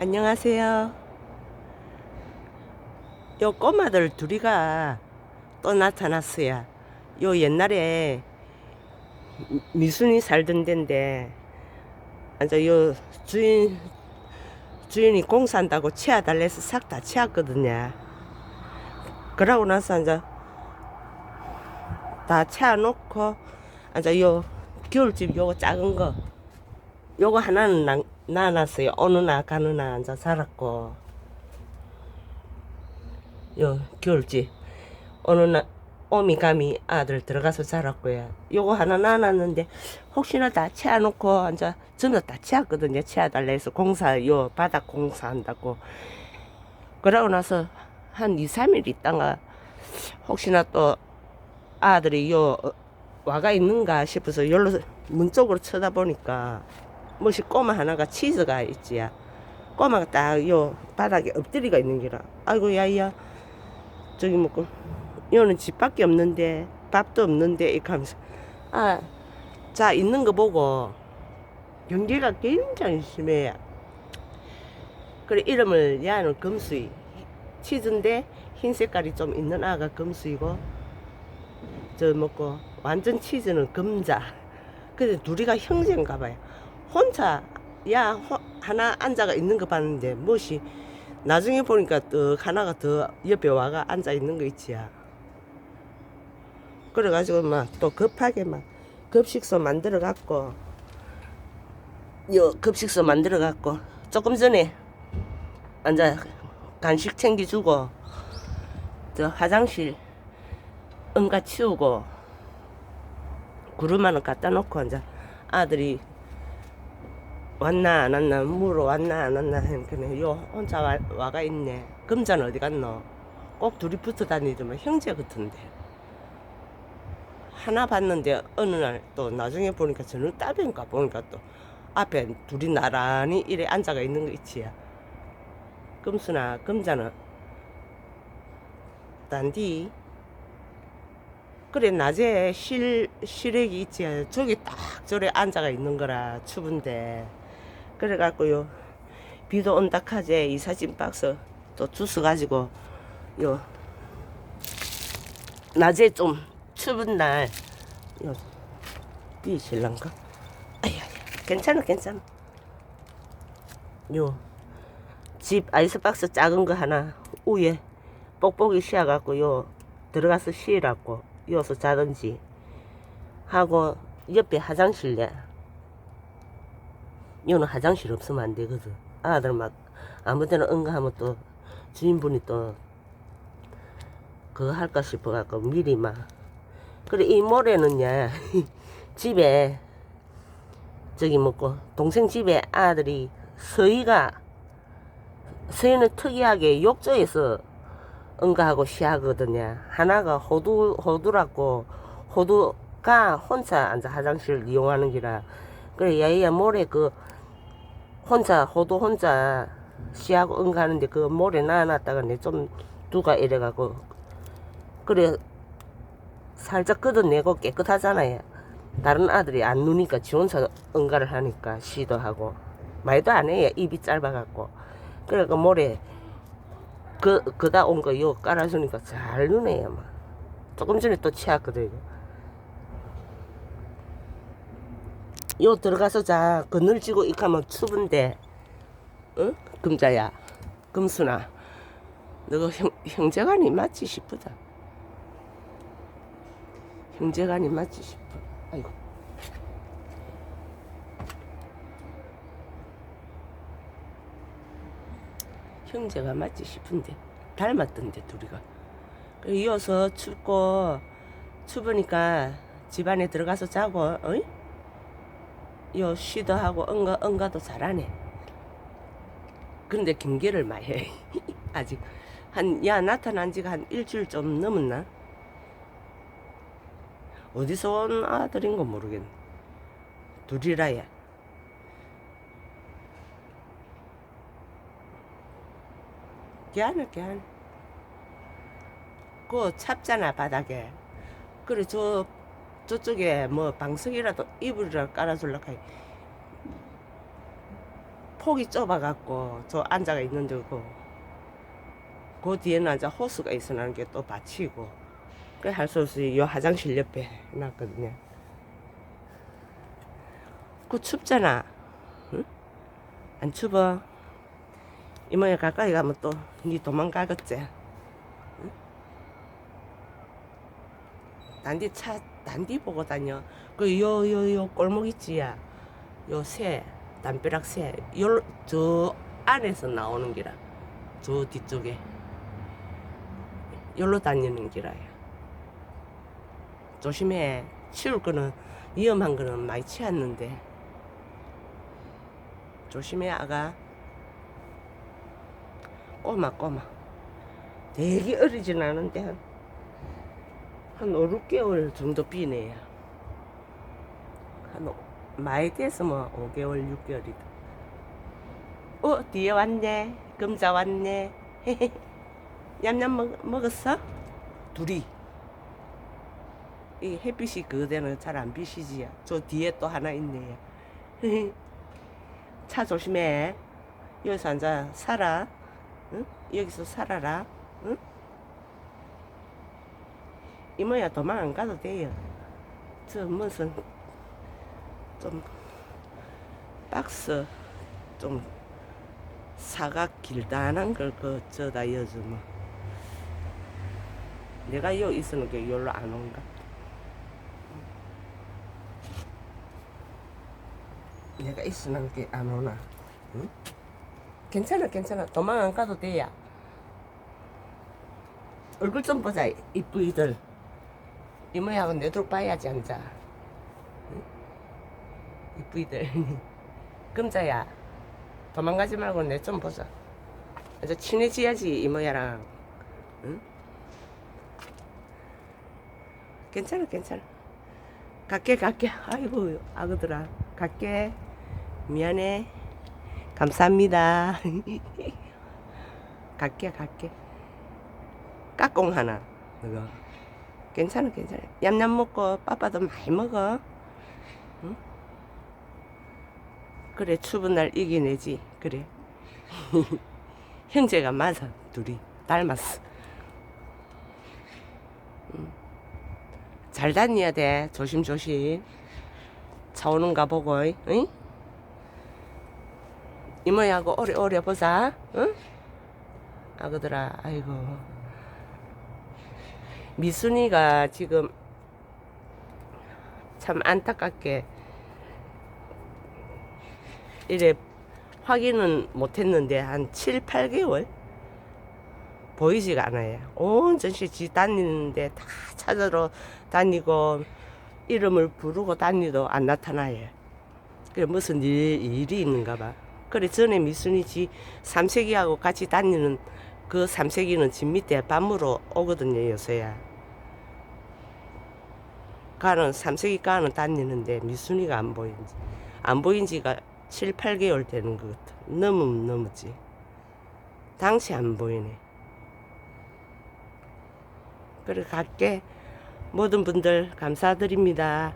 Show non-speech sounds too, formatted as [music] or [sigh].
안녕하세요. 요 꼬마들 둘이가 또 나타났어요. 요 옛날에 미- 미순이 살던 데인데, 이제 요 주인, 주인이 공사한다고 치워달래서 싹 다 치웠거든요. 그러고 나서 이제 다 치워놓고, 이제 요 겨울집 요거 작은 거, 요거 하나는 나, 나눴어요. 어느 나 가느 나 앉아 살았고 요 겨울집 어느 날 오미감이 아들 들어가서 살았고요. 요거 하나 나눴는데 혹시나 다 채워놓고 앉아 전부 다 채웠거든요. 채워달라 해서 공사 요 바닥 공사한다고 그러고 나서 한 2, 3일 있다가 혹시나 또 아들이 요 어, 와가 있는가 싶어서 열로 문 쪽으로 쳐다보니까 뭐시 꼬마 하나가 치즈가 있지야. 꼬마가 딱 요 바닥에 엎드리가 있는 기라. 아이고 야야 저기 뭐고 요는 집밖에 없는데 밥도 없는데 이렇게 하면서 아 자 있는 거 보고 경계가 굉장히 심해요. 그래 이름을 야는 금수이 치즈인데 흰 색깔이 좀 있는 아가 금수이고 저 뭐고 완전 치즈는 금자. 근데 둘이가 형제인가 봐요. 혼자 야 호- 하나 앉아가 있는 거 봤는데 무엇이 나중에 보니까 또 하나가 더 옆에 와가 앉아 있는 거 있지야. 그래가지고 막 또 급하게 막 급식소 만들어 갖고 요 급식소 만들어 갖고 조금 전에 앉아 간식 챙겨주고 저 화장실 응가 치우고 구름 하나 갖다 놓고 앉아 아들이 왔나 안 왔나 물어 왔나 안 왔나 했더니 요 혼자 와, 와가 있네. 금자는 어디 갔노? 꼭 둘이 붙어 다니더만 형제 같은데. 하나 봤는데 어느 날 또 나중에 보니까 저는 따변가 보니까 또 앞에 둘이 나란히 이래 앉아가 있는 거 있지야. 금수나 금자는 단디. 그래 낮에 실 실외기 있지 저기 딱 저래 앉아가 있는 거라 추운데 그래갖고요. 비도 온다 카제 이 사진 박스 또 주스 가지고 요 낮에 좀 추운 날 요, 비실란가? 아야 괜찮아 괜찮아. 요 집 아이스박스 작은 거 하나 위에 뽁뽁이 씌워갖고 요 들어가서 쉬라고 여기서 자든지 하고 옆에 화장실에 여는 화장실 없으면 안 되거든 아들 막 아무 데나 응가하면 또 주인분이 또 그거 할까 싶어갖고 미리 막 그래 이 모레는요 [laughs] 집에 저기 뭐고 동생 집에 아들이 서희가 서희는 특이하게 욕조에서 응가하고 시하거든요. 하나가 호두 호두라고 호두가 혼자 앉아 화장실 이용하는 기라 그래 야이야 모레 그 혼자 호두 혼자 시하고 응가하는데 그 모래 놔놨다가 내 좀 누가 이래가고 그래 살짝 끄덕내고 깨끗하잖아요. 다른 아들이 안 누니까 지 혼자 응가를 하니까 시도 하고 말도 안 해요. 입이 짧아갖고 그래 그 모래 그, 그다 온 거 요 깔아주니까 잘 누네요, 막. 조금 전에 또 치웠거든요. 요 들어가서 자, 그늘지고 이카면 추운데, 응? 금자야, 금순아. 너가 형, 형제간이 맞지 싶다. 형제간이 맞지 싶어. 아이고. 형제가 맞지 싶은데 닮았던데 둘이가 이어서 춥고 추우니까 집 안에 들어가서 자고 어이? 요 쉬도 하고 응가 응가도 잘하네. 근데 경계를 많이 해. [laughs] 아직 한 야 나타난 지가 한 일주일 좀 넘었나? 어디서 온 아들인 거 모르겠네. 둘이라야. 걔하네 걔하네 그거 찹잖아 바닥에. 그래 저 저쪽에 뭐 방석이라도 이불이라도 깔아줄라 카이 폭이 좁아갖고 저 앉아가 있는 데고 그 뒤에는 이제 호수가 있어나는 게 또 받치고 그 할 수 없이 요 화장실 옆에 놨거든요. 그 춥잖아. 응? 안 추워? 이모야 가까이 가면 또 니 도망가겠지. 응? 단디 차 단디 보고 다녀. 그 요 요 요 골목 있지야. 요 새, 담벼락 새. 요 저 안에서 나오는 기라. 저 뒤쪽에. 요로 다니는 기라야. 조심해. 치울 거는 위험한 거는 많이 치웠는데. 조심해 아가. 꼬마 꼬마. 되게 어리진 않은데 한, 한 5, 6개월 정도 비네요. 한 오- 많이 됐으면 5개월, 6개월이다. 어, 뒤에 왔네. 금자 왔네. [laughs] 냠냠 먹, 먹었어? 둘이. 이 햇빛이 그대는 잘 안 비시지야. 저 뒤에 또 하나 있네요. [laughs] 차 조심해. 여기서 앉아 살아. 응? 여기서 살아라. 응? 이모야 도망 안 가도 돼요. 저 무슨 좀 박스 좀 사각 길다란 걸 그 저다 여주면 내가 여기 있으는 게 여기로 안 온가? 내가 있으는 게 안 오나? 응? 괜찮아 괜찮아 도망 안 가도 돼야 얼굴 좀 보자 이쁘이들 이모야하고 내도록 봐야지 앉아. 응? 이쁘이들. [laughs] 금자야 도망가지 말고 내 좀 보자. 이제 친해지야지 이모야랑. 응? 괜찮아 괜찮아. 갈게 갈게. 아이고 아그들아. 갈게. 미안해. 감사합니다. [laughs] 갈게 갈게. 까꿍 하나 이거 괜찮아 괜찮아. 얌얌 먹고 빠빠도 많이 먹어. 응? 그래 추운 날 이겨내지. 그래. [laughs] 형제가 맞아 둘이. 닮았어. 응. 잘 다녀야 돼. 조심조심. 차 오는가 보고 응? 이모야하고 오래오래 보자. 응? 아그들아 아이고 미순이가 지금 참 안타깝게 이래 확인은 못했는데 한 7, 8개월 보이지가 않아요. 온 전시 지 다니는데 다 찾으러 다니고 이름을 부르고 다니도 안 나타나요. 그래 무슨 일, 일이 있는가 봐. 그래 전에 미순이 지 삼색이하고 같이 다니는 그 삼색이는 집 밑에 밤으로 오거든요 요새야. 가는 삼색이 가는 다니는데 미순이가 안 보인 지 안 보인 지가 7, 8개월 되는 것 같아. 너무 넘었지. 당시 안 보이네. 그래 갈게. 모든 분들 감사드립니다.